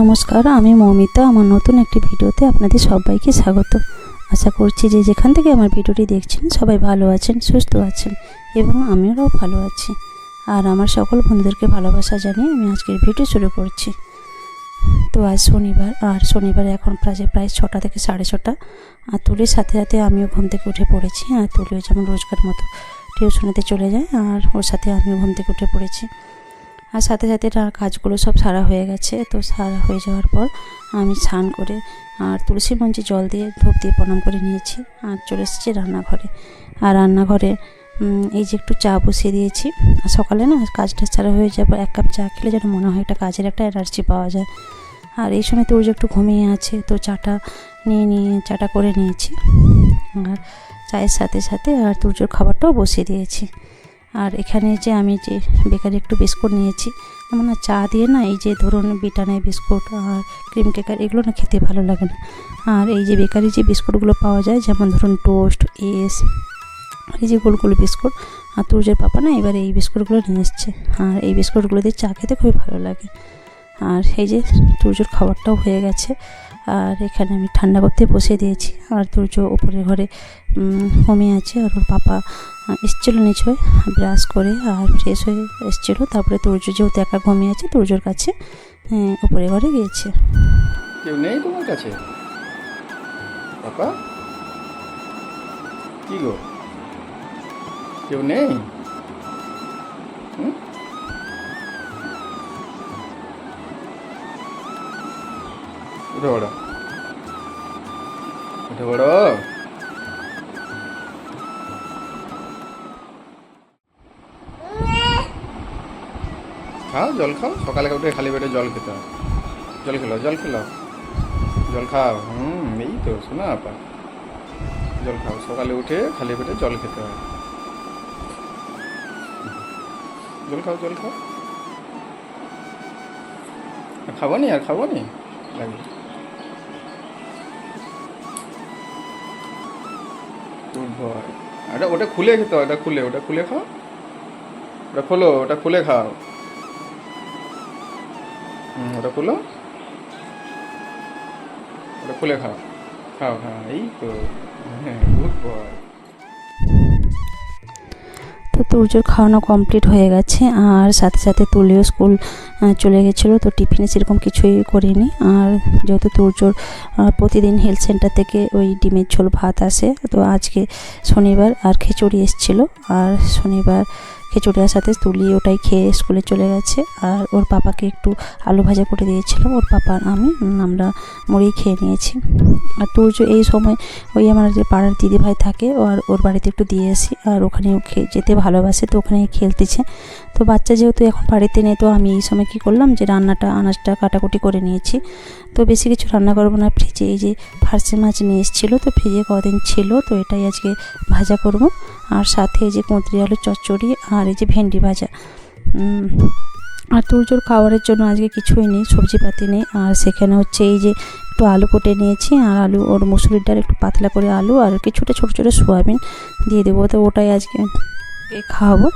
নমস্কার, আমি মৌমিতা। আমার নতুন একটি ভিডিওতে আপনাদের সবাইকে স্বাগত। আশা করছি যে যেখান থেকে আমার ভিডিওটি দেখছেন, সবাই ভালো আছেন, সুস্থ আছেন এবং আমিও ভালো আছি। আর আমার সকল বন্ধুদেরকে ভালোবাসা জানিয়ে আমি আজকের ভিডিও শুরু করছি। তো আজ শনিবার, আর শনিবার এখন প্রায় প্রায় ছটা থেকে সাড়ে ছটা। আর তুলির সাথে সাথে আমিও ঘুম থেকে উঠে পড়েছি, আর তুলিও যেমন রোজকার মতো টিউশনিতে চলে যায়, আর ওর সাথে আমিও ঘুম থেকে উঠে পড়েছি। আর সাথে সাথে তার কাজগুলো সব সারা হয়ে গেছে। তো সারা হয়ে যাওয়ার পর আমি স্নান করে আর তুলসী মঞ্চে জল দিয়ে ধূপ দিয়ে প্রণাম করে নিয়েছি আর চলে এসেছি রান্নাঘরে। আর রান্নাঘরে এই যে একটু চা বসিয়ে দিয়েছি। সকালে না কাজটা সারা হয়ে যাবে, এক কাপ চা খেলে যেন মনে হয় একটা কাজের একটা এনার্জি পাওয়া যায়। আর এই সময় তুর্য একটু ঘুমিয়ে আছে, তো চাটা নিয়ে নিয়ে, চাটা করে নিয়েছি। আর চায়ের সাথে সাথে আর তুর্যর খাবারটাও বসিয়ে দিয়েছি। আর এখানে যে আমি যে বেকারি একটু বিস্কুট নিয়েছি আমার না চা দিয়ে না এই যে ধরুন বিটানের বিস্কুট আর ক্রিম কেকার এগুলো না খেতে ভালো লাগে না। আর এই যে বেকারি যে বিস্কুটগুলো পাওয়া যায়, যেমন ধরুন টোস্ট, এস, এই যে গোল গোল বিস্কুট, আর তুর্যের পাপা না এবার এই বিস্কুটগুলো নিয়ে এসছে। আর এই বিস্কুটগুলো দিয়ে চা খেতে খুবই ভালো লাগে। আর এই যে তুর্যর খাবারটাও হয়ে গেছে আর এখানে আমি ঠান্ডা করতে বসে দিয়েছি। আর তুর্য উপরে ঘরে ঘুমিয়ে আছে আর ওর পাপা এসেছিল নিচ হয়ে ব্রাশ করে আর ফ্রেশ হয়ে এসেছিল। তারপরে তুর্য যেহেতু একা ঘুমিয়ে আছে তুর্যর কাছে আহ, উপরে ঘরে গিয়েছে। কেউ নেই তোমার কাছে? পাপা? কি গো? কেউ নেই? হুম? উঠে পড়ো উঠে পড়ো খাও, জল খাও। সকালে উঠে খালি পেটে জল খেতে জল খেলো জল খেলো। জল খাও। হুম, এই তো, শোনা আপা। জল খাও। সকালে উঠে খালি পেটে জল খেতে হয়। জল খাও জল খাও। খাব নি আর খাব নি? লাগবে। এটা ওটা খুলে খেতে হয়, ওটা খুলে ওটা খুলে খাও। ওটা খোলো, ওটা খুলে খাও। হুম, ওটা খুলো। ওটা খুলে খাও। খাও খাও। এই তো। হ্যাঁ গুড বয় তো তুর্যর খাওয়ানো কমপ্লিট হয়ে গেছে। আর সাথে সাথে তুলিও স্কুল চলে গেছিল, তো টিফিনে সেরকম কিছুই করিনি। আর যেহেতু তুর্যর প্রতিদিন হেলথ সেন্টার থেকে ওই ডিমের ঝোল ভাত আসে, তো আজকে শনিবার আর খিচুড়ি এসেছিল। আর শনিবার খিচুড়ি আসার সাথে তুলি ওটাই খেয়ে স্কুলে চলে গেছে। আর ওর পাপাকে একটু আলু ভাজা করে দিয়েছিলাম। ওর পাপা, আমি আমরা মুড়ি খেয়ে নিয়েছি। আর তুর্য এই সময় ওই আমার যে পাড়ার দিদিভাই থাকে, আর ওর বাড়িতে একটু দিয়ে আসি। আর ওখানে যেতে ভালোবাসে, তো ওখানে খেলতেছে। তো বাচ্চা যেহেতু এখন বাড়িতে নেই, তো আমি এই সময় কী করলাম যে রান্নাটা, আনাজটা কাটাকুটি করে নিয়েছি। তো বেশি কিছু রান্না করব না। ফ্রিজে এই যে ফার্সি মাছ নিয়ে এসেছিল, তো ফ্রিজে কদিন ছিল, তো এটাই আজকে ভাজা করব। আর সাথে এই যে কুঁদরি আলু চচ্চড়ি আর এই যে ভেন্ডি ভাজা। আর তুর্যর খাবারের জন্য আজকে কিছুই নেই, সবজিপাতি নেই। আর সেখানে হচ্ছে এই যে একটু আলু কেটে নিয়েছি, আর আলু, ওর মুসুরির ডাল একটু পাতলা করে আলু আর কিছুটা ছোটো ছোটো সোয়াবিন দিয়ে দেবো। তো ওটাই আজকে খাওয়াবো।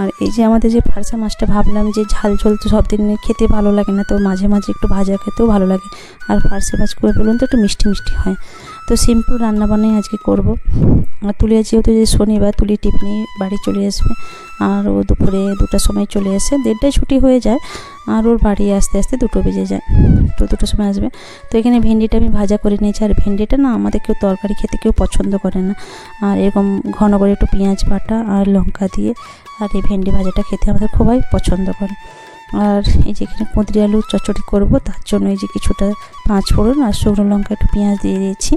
আর এই যে আমাদের যে ফারসা মাছটা ভাবলাম যে ঝাল ঝোল তো সব দিন খেতে ভালো লাগে না, তো মাঝে মাঝে একটু ভাজা খেতেও ভালো লাগে। আর ফারসা মাছ করে বলুন তো একটু মিষ্টি মিষ্টি হয়। তো সিম্পল রান্নাবান্নাই আজকে করব। আর তুলিয়া যেহেতু যে শনিবার, তুলি টিফিনি বাড়ি চলে আসবে। আর ও দুপুরে দুটার সময় চলে আসে। দেড়টায় ছুটি হয়ে যায় আর ওর বাড়ি আসতে আসতে দুটো বেজে যায়। তো দুটোর সময় আসবে। তো এখানে ভেন্ডিটা আমি ভাজা করে নিয়েছি। আর ভেন্ডিটা না আমাদের কেউ তরকারি খেতে কেউ পছন্দ করে না। আর এরকম ঘন করে একটু পেঁয়াজ বাটা আর লঙ্কা দিয়ে আর এই ভেন্ডি ভাজাটা খেতে আমাদের খুবই পছন্দ করে। আর এই যে এখানে কুঁদরি আলু চচ্চড়ি করব, তার জন্য এই যে কিছুটা পাঁচ ফোড়ন আর শুকনো লঙ্কা, একটু পেঁয়াজ দিয়ে দিয়েছি।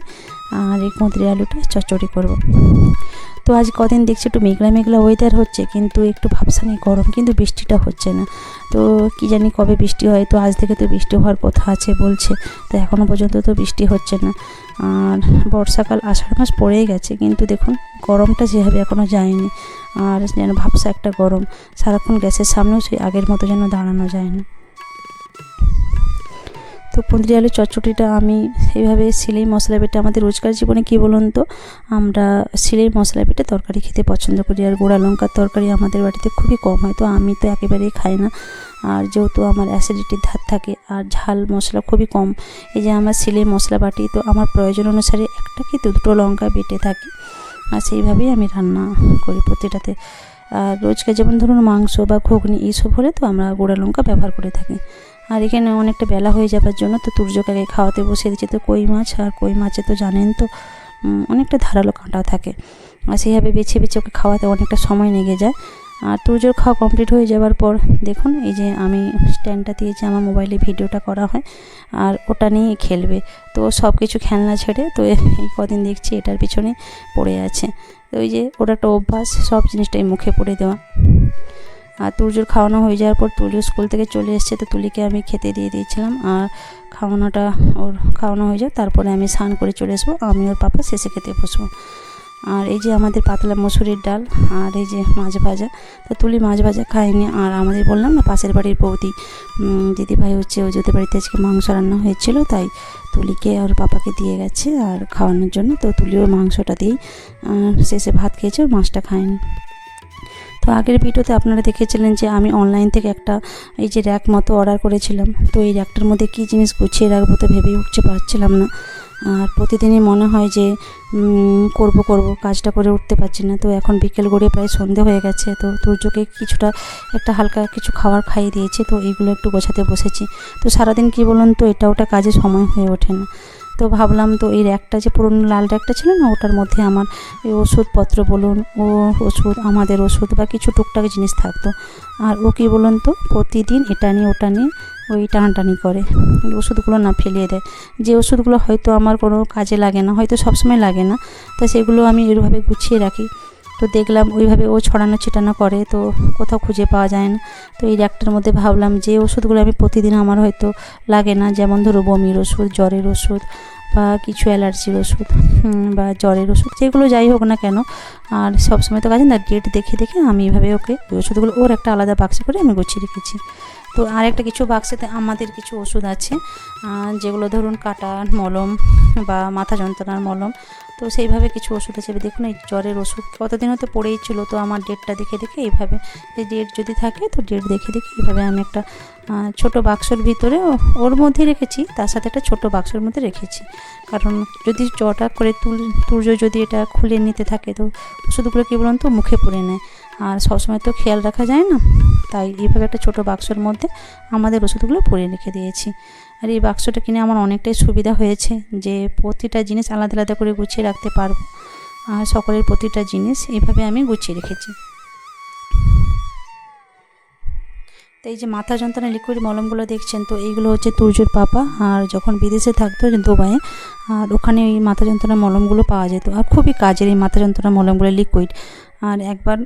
আর এই কুঁদরি আলুটা চচ্চড়ি করব। তো আজ কদিন দেখছি একটু মেঘলা মেঘলা ওয়েদার হচ্ছে, কিন্তু একটু ভাবসানি গরম, কিন্তু বৃষ্টিটা হচ্ছে না। তো কি জানি কবে বৃষ্টি হয়, তো আজ থেকে তো বৃষ্টি হওয়ার কথা আছে বলছে, তো এখনও পর্যন্ত তো বৃষ্টি হচ্ছে না। আর বর্ষাকাল আষাঢ় মাস পড়েই গেছে, কিন্তু দেখুন গরমটা যেভাবে এখনও যায়নি, আর যেন ভাবসা একটা গরম, সারাক্ষণ গ্যাসের সামনেও সেই আগের মতো যেন দাঁড়ানো যায় না। তো কুঁদরি আলু চচ্চড়িটা আমি সেইভাবে সিলাই মশলা বেটে আমাদের রোজকার জীবনে কী বলুন তো? আমরা সিলাই মশলা বেটে তরকারি খেতে পছন্দ করি আর গোড়া লঙ্কার তরকারি আমাদের বাড়িতে খুবই কম হয়, তো আমি তো একেবারেই খাই না। আর যেহেতু আমার অ্যাসিডিটির ধার থাকে আর ঝাল মশলা খুবই কম, এই যে আমার সিলের মশলা বাটি, তো আমার প্রয়োজন অনুসারে একটা কি দুটো লঙ্কা বেটে থাকি। আর সেইভাবেই আমি রান্না করি প্রতিটাতে। আর রোজকার যেমন ধরুন মাংস বা ঘুগনি, এইসব হলে তো আমরা গোড়া লঙ্কা ব্যবহার করে থাকি। আর এখানে অনেকটা বেলা হয়ে যাবার জন্য তো তুর্যকে আগে খাওয়াতে বসিয়ে দিচ্ছি তো কই মাছ? আর কই মাছে তো জানেন তো অনেকটা ধারালো কাঁটা থাকে। আর সেইভাবে বেছে বেছে ওকে খাওয়াতে অনেকটা সময় লেগে যায়। আর তুর্যর খাওয়া কমপ্লিট হয়ে যাওয়ার পর দেখুন, এই যে আমি স্ট্যান্ডটা দিয়েছি, আমার মোবাইলে ভিডিওটা করা হয়। আর ওটা নিয়ে খেলবে। তো সব কিছু খেলনা ছেড়ে তো এই কদিন দেখছি এটার পিছনে পড়ে আছে। তো ওই যে ওটা একটা অভ্যাস, সব জিনিসটাই মুখে পড়ে দেওয়া। আর তুর্যর খাওয়ানো হয়ে যাওয়ার পর তুলিও স্কুল থেকে চলে এসছে, তো তুলিকে আমি খেতে দিয়ে দিয়েছিলাম। আর খাওয়ানোটা ওর খাওয়ানো হয়ে যায় তারপরে আমি স্নান করে চলে আসব, আমি ওর পাপা শেষে খেতে বসবো। আর এই যে আমাদের পাতলা মসুরির ডাল আর এই যে মাছ ভাজা, তো তুলি মাছ ভাজা খায়নি। আর আমাদের বললাম না, পাশের বাড়ির বৌদি দিদিভাই হচ্ছে, ওই যদি বাড়িতে আজকে মাংস রান্না হয়েছিল, তাই তুলিকে ওর বাবাকে দিয়ে গেছে আর খাওয়ানোর জন্য। তো তুলি ওর মাংসটা দিয়েই শেষে ভাত খেয়েছে, ওর মাছটা খায়নি। তো আগের ভিডিওতে আপনারা দেখেছিলেন যে আমি অনলাইন থেকে একটা, এই যে র্যাক মতো অর্ডার করেছিলাম। তো এই র্যাকটার মধ্যে কী জিনিস গুছিয়ে রাখব তো ভেবেই উঠছে পারছিলাম না। আর প্রতিদিনই মনে হয় যে করব করব, কাজটা করে উঠতে পারছি না। তো এখন বিকেল গড়িয়ে প্রায় সন্ধে হয়ে গেছে। তো দুর্যোগে কিছুটা, একটা হালকা কিছু খাবার খাইয়ে দিয়েছে। তো এইগুলো একটু গোছাতে বসেছি। তো সারাদিন কি বলুন তো, এটা ওটা কাজে সময় হয়ে ওঠে না। তো ভাবলাম তো এই র্যাকটা যে পুরনো লাল র্যাকটা ছিল না, ওটার মধ্যে আমার এই ওষুধপত্র বলুন, ও ওষুধ, আমাদের ওষুধ বা কিছু টুকটাক জিনিস থাকতো। আর ও কী বলুন তো, প্রতিদিন এটা নিয়ে ওটা নিয়ে ওই টানাটানি করে ওষুধগুলো না ফেলিয়ে দেয়। যে ওষুধগুলো হয়তো আমার কোনো কাজে লাগে না, হয়তো সবসময় লাগে না, তা সেগুলো আমি এরভাবে গুছিয়ে রাখি। তো দেখলাম ওইভাবে ও ছড়ানো ছিটানো করে, তো কোথাও খুঁজে পাওয়া যায় না। তো এই র্যাকটার মধ্যে ভাবলাম যে ওষুধগুলো আমি প্রতিদিন আমার হয়তো লাগে না, যেমন ধরো বমির ওষুধ, জ্বরের ওষুধ বা কিছু অ্যালার্জির ওষুধ বা জ্বরের ওষুধ, যেগুলো যাই হোক না কেন। আর সবসময় তো কাজে না, ডেট দেখে দেখে আমি এভাবে ওকে ওই ওষুধগুলো, ওর একটা আলাদা বাক্সে করে আমি গুছিয়ে রেখেছি। তো আরেকটা কিছু বাক্সেতে আমাদের কিছু ওষুধ আছে যেগুলো ধরুন কাটার মলম বা মাথা যন্ত্রণার মলম তো সেইভাবে কিছু ওষুধ আছে। দেখুন এই জ্বরের ওষুধ কতদিন হতে পড়েই ছিল, তো আমার ডেটটা দেখে দেখে এইভাবে, যে ডেট যদি থাকে তো ডেট দেখে দেখে এইভাবে আমি একটা ছোট বাক্সর ভিতরে ওর মধ্যে রেখেছি, তার সাথে একটা ছোট বাক্সর মধ্যে রেখেছি। কারণ যদি জটা করে তুল তুর্য যদি এটা খুলে নিতে থাকে তো ওষুধগুলো কী বলুন তো, মুখে পড়ে নেয়। আর সবসময় তো খেয়াল রাখা যায় না, তাই এইভাবে একটা ছোট বাক্সর মধ্যে আমাদের ওষুধগুলো পরে রেখে দিয়েছি। আর এই বাক্সটা কিনে আমার অনেকটাই সুবিধা হয়েছে যে প্রতিটা জিনিস আলাদা আলাদা করে গুছিয়ে রাখতে পারব। আর সকলের প্রতিটা জিনিস এইভাবে আমি গুছিয়ে রেখেছি। তো এই যে মাথা যন্ত্রণা লিকুইড মলমগুলো দেখছেন, তো এইগুলো হচ্ছে তুর্যুর পাপা। আর যখন বিদেশে থাকতো দুবাইয়ে, আর ওখানে এই মাথা যন্ত্রণার মলমগুলো পাওয়া যেত। আর খুবই কাজের এই মাথা যন্ত্রণার মলমগুলো লিকুইড আর একবার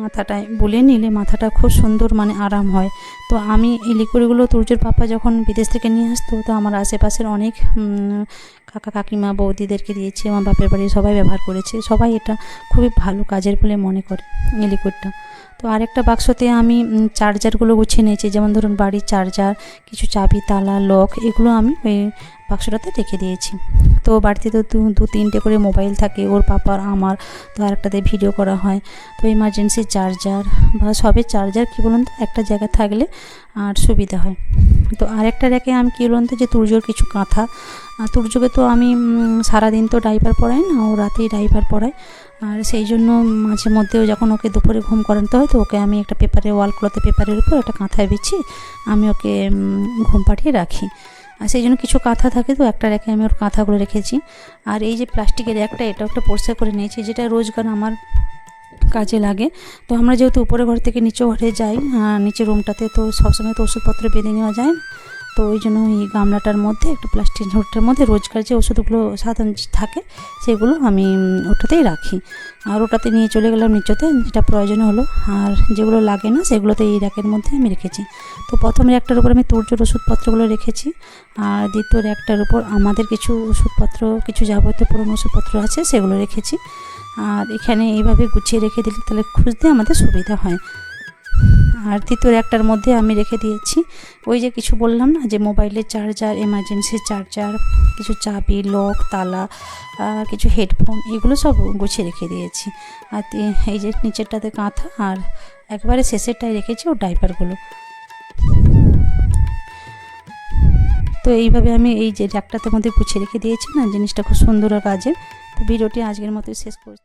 মাথাটায় বলে নিলে মাথাটা খুব সুন্দর মানে আরাম হয়। তো আমি এই লিকুইডগুলো তুর্যের পাপা যখন বিদেশ থেকে নিয়ে আসতো, তো আমার আশেপাশের অনেক কাকা কাকিমা, বৌদিদেরকে দিয়েছি, আমার বাপের বাড়ি সবাই ব্যবহার করেছে। সবাই এটা খুবই ভালো কাজের বলে মনে করে এই লিকুইডটা। তো আরেকটা বাক্সতে আমি চার্জারগুলো গুছিয়ে নিয়েছি। যেমন ধরুন বাড়ির চার্জার, কিছু চাবি, তালা, লক, এগুলো আমি ওই বাক্সটাতে রেখে দিয়েছি। তো বাড়িতে তো দু তিনটে করে মোবাইল থাকে, ওর পাপার আমার, তো আরেকটাতে ভিডিও করা হয়। তো ইমার্জেন্সি চার্জার বা সবের চার্জার কী বলুন তো? একটা জায়গায় থাকলে আর সুবিধা হয়। তো আরেকটা রেখে আমি কী বলুন তো? যে তুর্যর কিছু কাঁথা। তুর্যকে তো আমি সারাদিন তো ডাইপার পরাই না, ও রাতেই ডাইপার পরাই আর সেই জন্য মাঝে মধ্যেও যখন ওকে দুপুরে ঘুম করাতে হয়, তো ওকে আমি একটা পেপারে, ওয়াল ক্লথে পেপারের উপর একটা কাঁথায় বিছিয়ে আমি ওকে ঘুম পাঠিয়ে রাখি। আর সেই জন্য কিছু কাঁথা থাকে তো, একটা রেখে আমি ওর কাঁথাগুলো রেখেছি। আর এই যে প্লাস্টিকের একটা এটা একটা পরিষ্কার করে নিয়েছি, যেটা রোজগার আমার কাজে লাগে। তো আমরা যেহেতু উপরে ঘর থেকে নিচে ঘরে যাই নিচের রুমটাতে তো সবসময় তো ওষুধপত্র বেঁধে নেওয়া যায় না। তো ওই জন্য এই গামলাটার মধ্যে, একটা প্লাস্টিক ঝোঁটার মধ্যে রোজকার যে ওষুধগুলো সাধারণ থাকে, সেগুলো আমি ওটাতেই রাখি। আর ওটাতে নিয়ে চলে গেলাম নিচতে, যেটা প্রয়োজন হলো। আর যেগুলো লাগে না, সেগুলোতে এই র্যাকের মধ্যে আমি রেখেছি। তো প্রথম র্যাকটার উপর আমি তুর্যর ওষুধপত্রগুলো রেখেছি। আর দ্বিতীয় র্যাকটার উপর আমাদের কিছু ওষুধপত্র, কিছু যাবতীয় পুরনো ওষুধপত্র আছে, সেগুলো রেখেছি। আর এখানে এইভাবে গুছিয়ে রেখে দিলে তাহলে খুঁজতে আমাদের সুবিধা হয়। আর তৃতীয় একটার মধ্যে আমি রেখে দিয়েছি। ওই যে কিছু বললাম না, যে মোবাইলের চার্জার এমার্জেন্সি চার্জার কিছু চাবি লক তালা, আর কিছু হেডফোন এগুলো সব গুছিয়ে রেখে দিয়েছি। আর এই যে নিচেরটাতে কাঁথা, আর একবারে শেষেরটাই রেখেছি ও ডাইপারগুলো তো এইভাবে আমি এই যে র্যাকটাতে মধ্যে গুছিয়ে রেখে দিয়েছি না, জিনিসটা খুব সুন্দর কাজে তো ভিডিওটি আজকের মতো শেষ করছি।